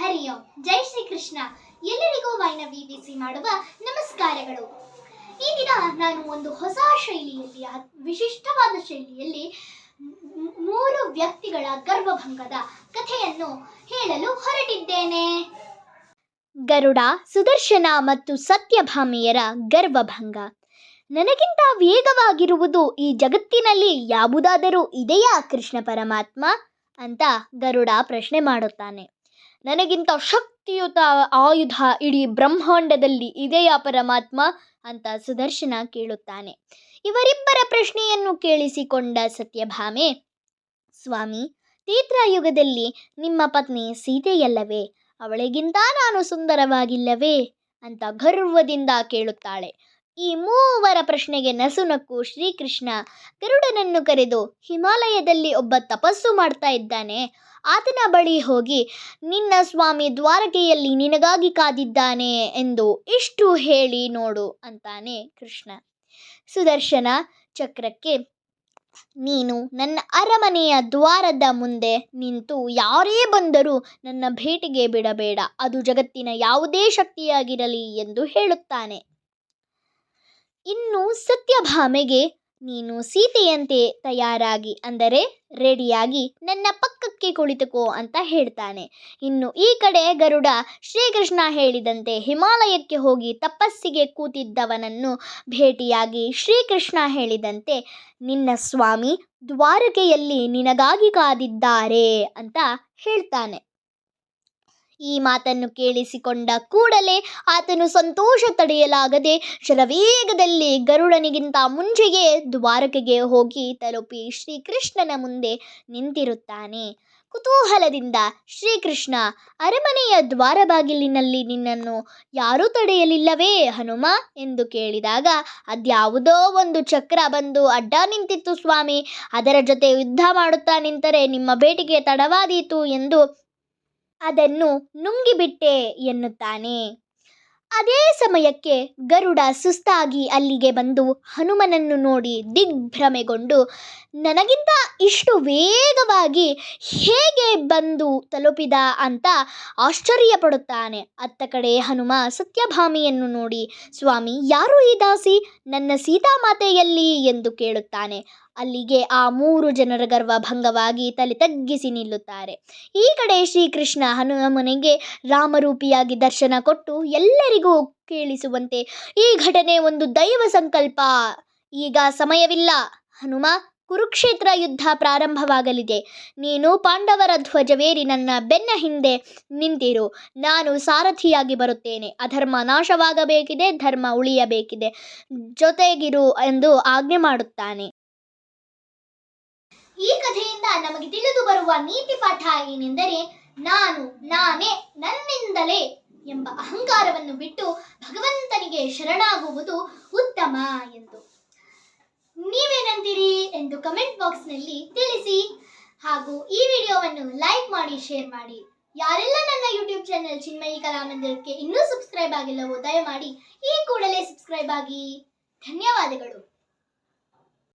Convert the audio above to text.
ಹರಿ ಜೈ ಶ್ರೀ ಕೃಷ್ಣ ಎಲ್ಲರಿಗೂ ವೈನವಿ ಬಿಸಿ ಮಾಡುವ ನಮಸ್ಕಾರಗಳು. ಈ ದಿನ ನಾನು ಒಂದು ಹೊಸ ಶೈಲಿಯಲ್ಲಿ ವಿಶಿಷ್ಟವಾದ ಶೈಲಿಯಲ್ಲಿ ಮೂರು ವ್ಯಕ್ತಿಗಳ ಗರ್ಭಭಂಗದ ಕಥೆಯನ್ನು ಹೇಳಲು ಹೊರಟಿದ್ದೇನೆ. ಗರುಡ, ಸುದರ್ಶನ ಮತ್ತು ಸತ್ಯಭಾಮಿಯರ ಗರ್ಭಭಂಗ ನನಗಿಂತ ವೇಗವಾಗಿರುವುದು ಈ ಜಗತ್ತಿನಲ್ಲಿ ಯಾವುದಾದರೂ ಇದೆಯಾ ಕೃಷ್ಣ ಪರಮಾತ್ಮ? ಅಂತ ಗರುಡ ಪ್ರಶ್ನೆ ಮಾಡುತ್ತಾನೆ. ನನಗಿಂತ ಶಕ್ತಿಯುತ ಆಯುಧ ಇಡೀ ಬ್ರಹ್ಮಾಂಡದಲ್ಲಿ ಇದೆಯಾ ಪರಮಾತ್ಮ ಅಂತ ಸುದರ್ಶನ ಕೇಳುತ್ತಾನೆ. ಇವರಿಬ್ಬರ ಪ್ರಶ್ನೆಯನ್ನು ಕೇಳಿಸಿಕೊಂಡ ಸತ್ಯಭಾಮೆ, ಸ್ವಾಮಿ ತೀತ್ರಯುಗದಲ್ಲಿ ನಿಮ್ಮ ಪತ್ನಿ ಸೀತೆಯಲ್ಲವೇ? ಅವಳಿಗಿಂತ ನಾನು ಸುಂದರವಾಗಿಲ್ಲವೇ? ಅಂತ ಗರ್ವದಿಂದ ಕೇಳುತ್ತಾಳೆ. ಈ ಮೂವರ ಪ್ರಶ್ನೆಗೆ ನಸುನಕ್ಕು ಶ್ರೀಕೃಷ್ಣ ಗರುಡನನ್ನು ಕರೆದು ಹಿಮಾಲಯದಲ್ಲಿ ಒಬ್ಬ ತಪಸ್ಸು ಮಾಡ್ತಾ ಇದ್ದಾನೆ. ಆತನ ಬಳಿ ಹೋಗಿ, ನಿನ್ನ ಸ್ವಾಮಿ ದ್ವಾರಕೆಯಲ್ಲಿ ನಿನಗಾಗಿ ಕಾದಿದ್ದಾನೆ ಎಂದು ಇಷ್ಟು ಹೇಳಿ ನೋಡು ಅಂತಾನೆ ಕೃಷ್ಣ. ಸುದರ್ಶನ ಚಕ್ರಕ್ಕೆ, ನೀನು ನನ್ನ ಅರಮನೆಯ ದ್ವಾರದ ಮುಂದೆ ನಿಂತು ಯಾರೇ ಬಂದರೂ ನನ್ನ ಭೇಟಿಗೆ ಬಿಡಬೇಡ. ಅದು ಜಗತ್ತಿನ ಯಾವುದೇ ಶಕ್ತಿಯಾಗಿರಲಿ ಎಂದು ಹೇಳುತ್ತಾನೆ. ಇನ್ನು ಸತ್ಯಭಾಮೆಗೆ ನೀನು ಸೀತೆಯಂತೆ ತಯಾರಾಗಿ ಅಂದರೆ ರೆಡಿಯಾಗಿ ನನ್ನ ಪಕ್ಕಕ್ಕೆ ಕುಳಿತುಕೋ ಅಂತ ಹೇಳ್ತಾನೆ. ಇನ್ನು ಈ ಕಡೆ ಗರುಡ ಶ್ರೀಕೃಷ್ಣ ಹೇಳಿದಂತೆ ಹಿಮಾಲಯಕ್ಕೆ ಹೋಗಿ ತಪಸ್ಸಿಗೆ ಕೂತಿದ್ದವನನ್ನು ಭೇಟಿಯಾಗಿ ಶ್ರೀಕೃಷ್ಣ ಹೇಳಿದಂತೆ, ನಿನ್ನ ಸ್ವಾಮಿ ದ್ವಾರಕೆಯಲ್ಲಿ ನಿನಗಾಗಿ ಕಾದಿದ್ದಾರೆ ಅಂತ ಹೇಳ್ತಾನೆ. ಈ ಮಾತನ್ನು ಕೇಳಿಸಿಕೊಂಡ ಕೂಡಲೇ ಆತನು ಸಂತೋಷ ತಡೆಯಲಾಗದೆ ಶರವೇಗದಲ್ಲಿ ಗರುಡನಿಗಿಂತ ಮುಂಚೆಯೇ ದ್ವಾರಕೆಗೆ ಹೋಗಿ ತಲುಪಿ ಶ್ರೀಕೃಷ್ಣನ ಮುಂದೆ ನಿಂತಿರುತ್ತಾನೆ. ಕುತೂಹಲದಿಂದ ಶ್ರೀಕೃಷ್ಣ, ಅರಮನೆಯ ದ್ವಾರ ಬಾಗಿಲಿನಲ್ಲಿ ನಿನ್ನನ್ನು ಯಾರೂ ತಡೆಯಲಿಲ್ಲವೇ ಹನುಮ? ಎಂದು ಕೇಳಿದಾಗ, ಅದ್ಯಾವುದೋ ಒಂದು ಚಕ್ರ ಬಂದು ಅಡ್ಡ ನಿಂತಿತ್ತು ಸ್ವಾಮಿ. ಅದರ ಜೊತೆ ಯುದ್ಧ ಮಾಡುತ್ತಾ ನಿಂತರೆ ನಿಮ್ಮ ಭೇಟಿಗೆ ತಡವಾದೀತು ಎಂದು ಅದನ್ನು ನುಂಗಿಬಿಟ್ಟೆ ಎನ್ನುತ್ತಾನೆ. ಅದೇ ಸಮಯಕ್ಕೆ ಗರುಡ ಸುಸ್ತಾಗಿ ಅಲ್ಲಿಗೆ ಬಂದು ಹನುಮನನ್ನು ನೋಡಿ ದಿಗ್ಭ್ರಮೆಗೊಂಡು, ನನಗಿಂತ ಇಷ್ಟು ವೇಗವಾಗಿ ಹೇಗೆ ಬಂದು ತಲುಪಿದ? ಅಂತ ಆಶ್ಚರ್ಯಪಡುತ್ತಾನೆ. ಅತ್ತ ಕಡೆ ಹನುಮ ಸತ್ಯಭಾಮಿಯನ್ನು ನೋಡಿ, ಸ್ವಾಮಿ, ಯಾರು ಈ ದಾಸಿ? ನನ್ನ ಸೀತಾಮಾತೆಯಲ್ಲಿ? ಎಂದು ಕೇಳುತ್ತಾನೆ. ಅಲ್ಲಿಗೆ ಆ ಮೂರು ಜನರ ಗರ್ವಭಂಗವಾಗಿ ತಲೆ ತಗ್ಗಿಸಿ ನಿಲ್ಲುತ್ತಾರೆ. ಈ ಕಡೆ ಶ್ರೀಕೃಷ್ಣ ಹನುಮನಿಗೆ ರಾಮರೂಪಿಯಾಗಿ ದರ್ಶನ ಕೊಟ್ಟು ಎಲ್ಲರಿಗೂ ಕೇಳಿಸುವಂತೆ ಈ ಘಟನೆ ಒಂದು ದೈವ ಸಂಕಲ್ಪ. ಈಗ ಸಮಯವಿಲ್ಲ. ಹನುಮ, ಕುರುಕ್ಷೇತ್ರ ಯುದ್ಧ ಪ್ರಾರಂಭವಾಗಲಿದೆ. ನೀನು ಪಾಂಡವರ ಧ್ವಜವೇರಿ ನನ್ನ ಬೆನ್ನ ಹಿಂದೆ ನಿಂತಿರು. ನಾನು ಸಾರಥಿಯಾಗಿ ಬರುತ್ತೇನೆ. ಅಧರ್ಮ ನಾಶವಾಗಬೇಕಿದೆ, ಧರ್ಮ ಉಳಿಯಬೇಕಿದೆ. ಜೊತೆಗಿರು ಎಂದು ಆಜ್ಞೆ ಮಾಡುತ್ತಾನೆ. ಈ ಕಥೆಯಿಂದ ನಮಗೆ ತಿಳಿದು ಬರುವ ನೀತಿ ಪಾಠ ಏನೆಂದರೆ ನಾನು, ನಾನೇ, ನನ್ನಿಂದಲೇ ಎಂಬ ಅಹಂಕಾರವನ್ನು ಬಿಟ್ಟು ಭಗವಂತನಿಗೆ ಶರಣಾಗುವುದು ಉತ್ತಮ ಎಂದು. ನೀವೇನಂತೀರಿ ಎಂದು ಕಮೆಂಟ್ ಬಾಕ್ಸ್ನಲ್ಲಿ ತಿಳಿಸಿ. ಹಾಗೂ ಈ ವಿಡಿಯೋವನ್ನು ಲೈಕ್ ಮಾಡಿ ಶೇರ್ ಮಾಡಿ. ಯಾರೆಲ್ಲ ನನ್ನ ಯೂಟ್ಯೂಬ್ ಚಾನೆಲ್ ಚಿನ್ಮಯಿ ಕಲಾಮಂದಿರಕ್ಕೆ ಇನ್ನೂ ಸಬ್ಸ್ಕ್ರೈಬ್ ಆಗಿಲ್ಲವೋ ದಯಮಾಡಿ ಈ ಕೂಡಲೇ ಸಬ್ಸ್ಕ್ರೈಬ್ ಆಗಿ. ಧನ್ಯವಾದಗಳು.